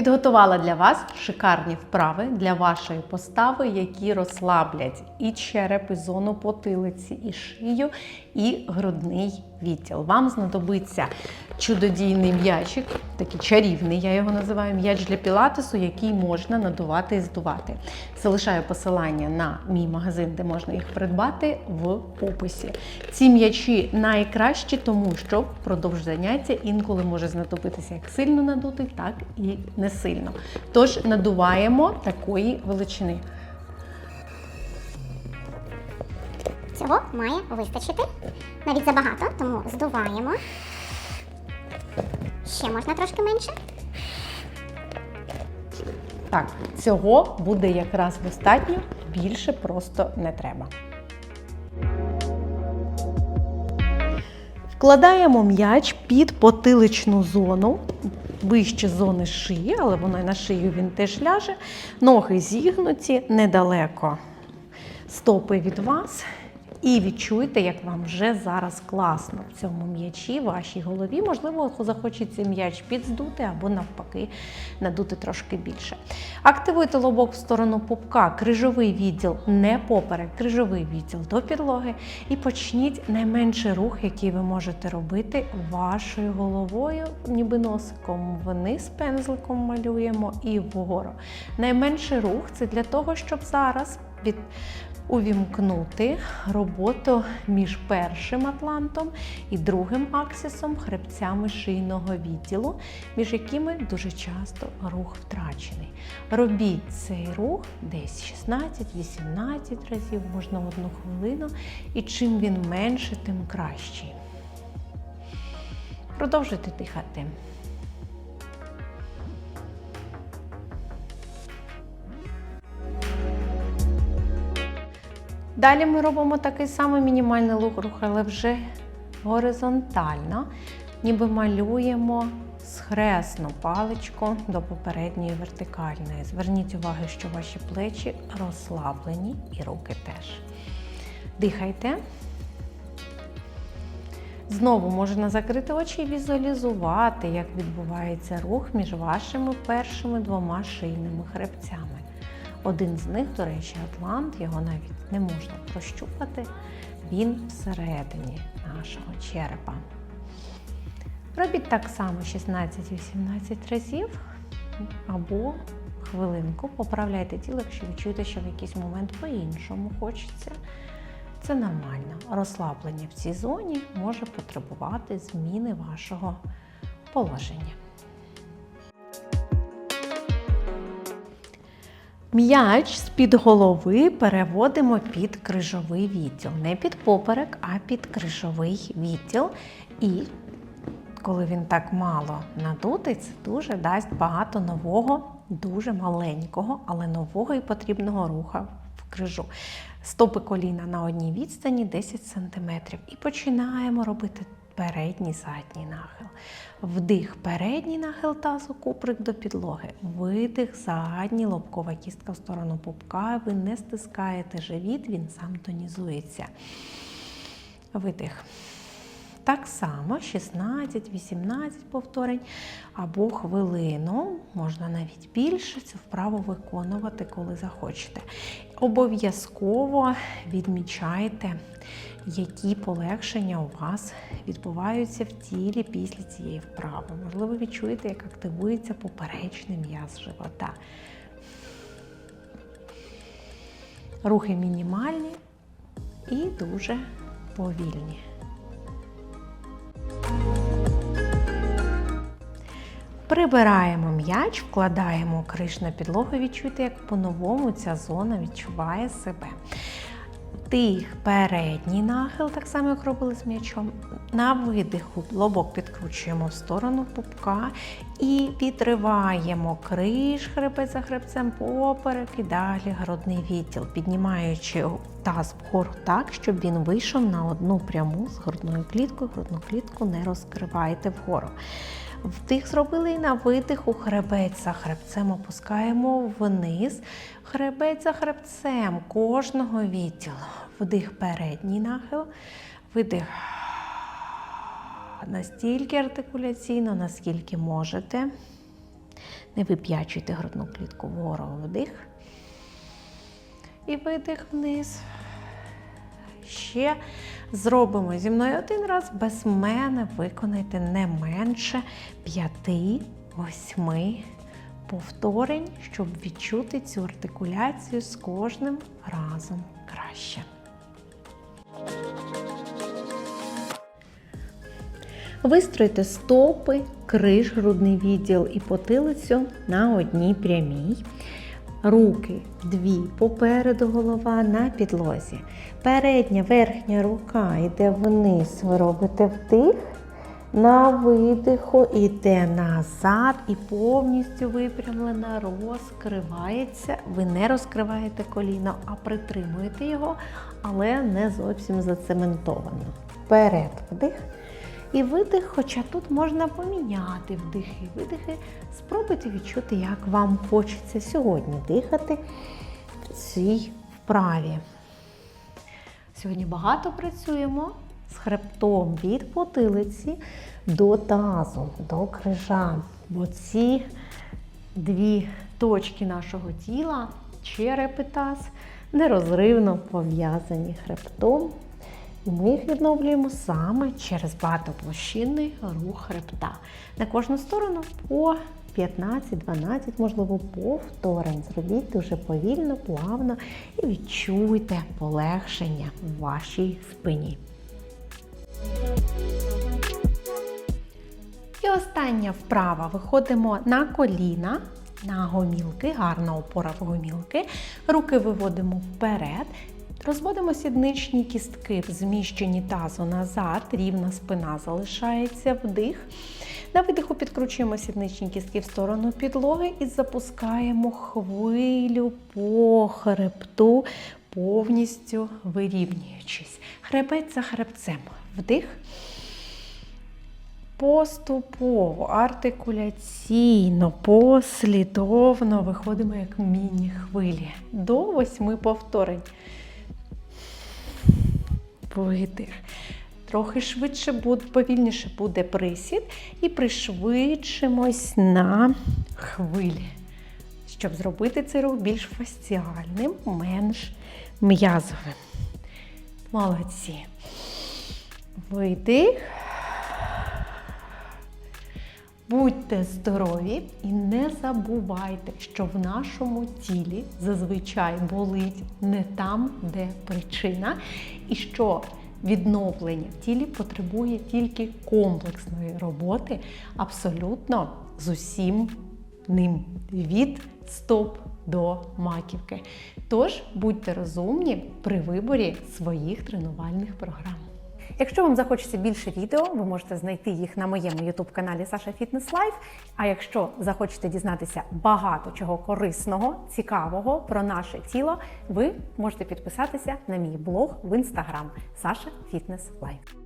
Підготувала для вас шикарні вправи для вашої постави, які розслаблять і череп, і зону потилиці, і шию, і грудний відділ. Вам знадобиться чудодійний м'ячик, такий чарівний, я його називаю м'яч для пілатесу, який можна надувати і здувати. Залишаю посилання на мій магазин, де можна їх придбати в описі. Ці м'ячі найкращі, тому що впродовж заняття інколи може знадобитися як сильно надутий, так і не сильно. Тож надуваємо такої величини. Цього має вистачити. Навіть забагато, тому здуваємо. Ще можна трошки менше. Так, цього буде якраз достатньо, більше просто не треба. Вкладаємо м'яч під потиличну зону, вище зони шиї, але воно і на шию він теж ляже. Ноги зігнуті недалеко стопи від вас. І відчуйте, як вам вже зараз класно в цьому м'ячі, вашій голові. Можливо, захочеться м'яч підздути або навпаки надути трошки більше. Активуйте лобок в сторону пупка, крижовий відділ, не поперек, крижовий відділ до підлоги. І почніть найменший рух, який ви можете робити вашою головою, ніби носиком вниз пензликом малюємо і вгору. Найменший рух це для того, щоб зараз від увімкнути роботу між першим атлантом і другим аксисом хребцями шийного відділу, між якими дуже часто рух втрачений. Робіть цей рух десь 16-18 разів, можна в одну хвилину, і чим він менше, тим кращий. Продовжуйте дихати. Далі ми робимо такий самий мінімальний рух, але вже горизонтально, ніби малюємо схресну паличку до попередньої вертикальної. Зверніть увагу, що ваші плечі розслаблені і руки теж. Дихайте. Знову можна закрити очі і візуалізувати, як відбувається рух між вашими першими двома шийними хребцями. Один з них, до речі, Атлант, його навіть не можна прощупати, він всередині нашого черепа. Робіть так само 16-18 разів або хвилинку. Поправляйте тіло, якщо відчуєте, що в якийсь момент по-іншому хочеться. Це нормально. Розслаблення в цій зоні може потребувати зміни вашого положення. М'яч з-під голови переводимо під крижовий відділ. Не під поперек, а під крижовий відділ. І коли він так мало надутий, це дуже дасть багато нового, дуже маленького, але нового і потрібного руха в крижу. Стопи коліна на одній відстані 10 см. І починаємо робити передній задній нахил. Вдих, передній нахил тазу, куприк до підлоги. Видих, задній, лобкова кістка в сторону пупка. Ви не стискаєте живіт, він сам тонізується. Видих. Так само 16-18 повторень або хвилину, можна навіть більше цю вправу виконувати, коли захочете. Обов'язково відмічайте, які полегшення у вас відбуваються в тілі після цієї вправи. Можливо, відчуєте, як активується поперечний м'яз живота. Рухи мінімальні і дуже повільні. Прибираємо м'яч, вкладаємо криш на підлогу, відчуйте, як по-новому ця зона відчуває себе. Тих передній нахил, так само, як робили з м'ячом. На видиху лобок підкручуємо в сторону пупка і підриваємо криш хребець за хребцем поперек і далі грудний відділ, піднімаючи таз вгору так, щоб він вийшов на одну пряму з грудною кліткою. Грудну клітку не розкривайте вгору. Вдих зробили і на видиху хребець за хребцем опускаємо вниз. Хребець за хребцем кожного відділу. Вдих передній нахил, видих настільки артикуляційно, наскільки можете. Не вип'ячуйте грудну клітку вгору вдих. І видих вниз. Ще зробимо зі мною один раз. Без мене виконайте не менше 5-8 повторень, щоб відчути цю артикуляцію з кожним разом краще. Вистройте стопи, криш, грудний відділ і потилицю на одній прямій. Руки дві попереду голова на підлозі. Передня верхня рука йде вниз. Ви робите вдих. На видиху йде назад і повністю випрямлена, розкривається. Ви не розкриваєте коліно, а притримуєте його, але не зовсім зацементовано. Вперед вдих. І видих, хоча тут можна поміняти вдихи і видихи. Спробуйте відчути, як вам хочеться сьогодні дихати в цій вправі. Сьогодні багато працюємо з хребтом від потилиці до тазу, до крижа. Бо ці дві точки нашого тіла, череп і таз, нерозривно пов'язані хребтом. Ми їх відновлюємо саме через багатоплощинний рух хребта. На кожну сторону по 15-12, можливо, повторень. Зробіть дуже повільно, плавно і відчуйте полегшення в вашій спині. І остання вправа. Виходимо на коліна, на гомілки, гарна опора в гомілки. Руки виводимо вперед. Розводимо сідничні кістки в зміщенні тазу назад, рівна спина залишається вдих. На видиху підкручуємо сідничні кістки в сторону підлоги і запускаємо хвилю по хребту, повністю вирівнюючись. Хребець за хребцем. Вдих. Поступово, артикуляційно, послідовно виходимо як міні-хвилі до восьми повторень. Видих. Трохи швидше буде, повільніше буде присід і пришвидшимось на хвилі, щоб зробити цей рух більш фасціальним, менш м'язовим. Молодці. Видих. Будьте здорові і не забувайте, що в нашому тілі зазвичай болить не там, де причина, і що відновлення в тілі потребує тільки комплексної роботи абсолютно з усім ним від стоп до маківки. Тож будьте розумні при виборі своїх тренувальних програм. Якщо вам захочеться більше відео, ви можете знайти їх на моєму youtube каналі Саша Фітнес Лайф. А якщо захочете дізнатися багато чого корисного, цікавого про наше тіло, ви можете підписатися на мій блог в інстаграм Саша Фітнес Лайф.